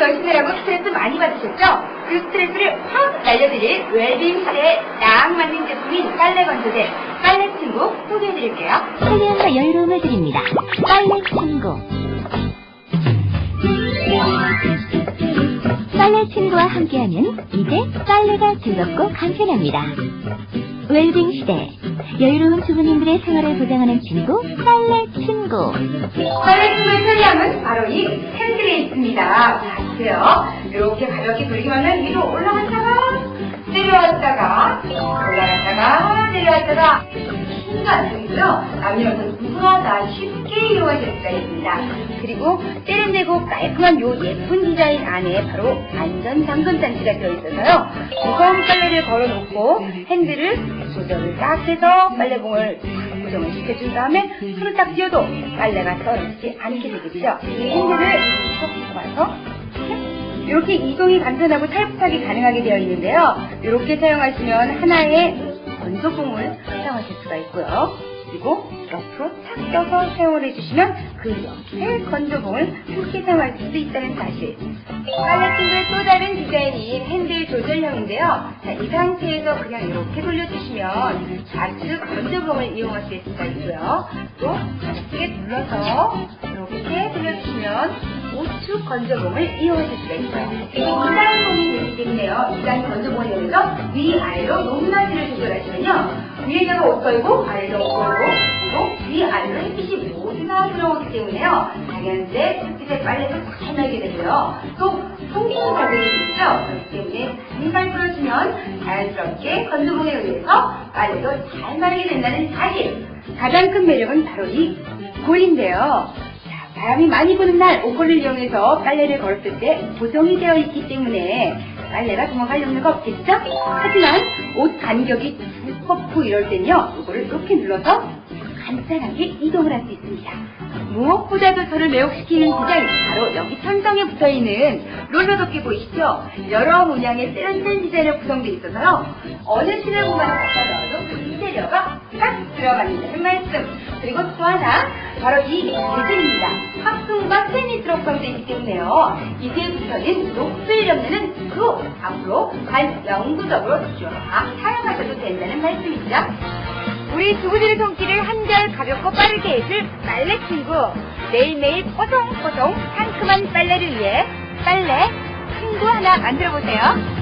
넣으시느라고 스트레스 많이 받으셨죠? 그 스트레스를 확 날려드릴 웰빙 시대에 딱 맞는 제품인 빨래 건조대 빨래 친구 소개해드릴게요. 편리함과 여유로움을 드립니다. 빨래 친구. 빨래 친구와 함께하면 이제 빨래가 즐겁고 간편합니다. 웰빙 시대. 여유로운 주부님들의 생활을 보장하는 친구, 빨래 친구. 빨래 친구의 편리함은 바로 이 핸들에 있습니다. 자, 보세요. 이렇게 가볍게 돌리기만 하면 위로 올라갔다가 내려왔다가 올라갔다가 내려왔다가 힘도 안 들고요. 남녀노소 누구나 쉽게 이용하실 수가 있습니다. 그리고 세련되고 깔끔한 요 예쁜 디자인 안에 바로 안전 잠금 장치가 들어있어서요. 무거운 빨래를 걸어놓고 핸들을 조절을 딱 해서 빨래봉을 고정을 시켜준 다음에 손을 딱 쥐어도 빨래가 떨어지지 않게 되겠죠. 이 핸들을 쏙 잡아서 이렇게 이동이 간편하고 탈부착이 가능하게 되어 있는데요. 이렇게 사용하시면 하나의 건조봉을 사용하실 수가 있고요. 그리고 옆으로 착 껴서 사용을 해주시면 그 옆에 건조봉을 함께 사용할 수 있다는 사실. 빨래팀의 또 다른 디자인인 핸들 조절형인데요. 자, 이 상태에서 그냥 이렇게 돌려주시면 좌측 건조봉을 이용하실 수가 있고요. 또 이렇게 눌러서 이렇게 돌려주시면 우측 건조봉을 이용하실 수가 있어요. 이게 2단 봉이 되기 때문에요. 2단 건조봉을 이용해서 위아래로 높낮이를 조절하시면요. 위에다가 옷 걸고 아래로 옷 걸고 그리고 위아래로 햇빛이 모두 다 들어오기 때문에요. 자연스레 햇빛에 빨래도 잘 말게 되고요. 또 통풍 자극이 있죠. 그렇기 때문에 힘발 풀어주면 자연스럽게 건조봉에 의해서 빨래도 잘 마르게 된다는 사실. 가장 큰 매력은 바로 이 골인데요. 자, 바람이 많이 부는 날 옷걸이를 이용해서 빨래를 걸었을 때 고정이 되어 있기 때문에 빨래가 도망갈 염려가 없겠죠? 하지만 옷 간격이 두 퍼프 이럴 때는요, 이거를 이렇게 눌러서 간단하게 이동을 할 수 있습니다. 무엇보다도 저를 매혹시키는 디자인, 바로 여기 천정에 붙어있는 롤러 덮개 보이시죠? 여러 문양의 세련된 디자인으로 구성되어 있어서요, 어느 실내 공간에 갖다 넣어도 그 인테리어가 딱 들어간다는 말씀. 그리고 또 하나, 바로 이 베젤입니다. 합승과 팬이 들어가게 되기 때문에요. 붙어있는 녹슬 염려는 그 앞으로 반영구적으로 쭉 사용하셔도 된다는 말씀이죠. 우리 주부들의 손길을 한결 가볍고 빠르게 해줄 빨래 친구. 매일매일 뽀송뽀송 상큼한 빨래를 위해 빨래 친구 하나 만들어 보세요.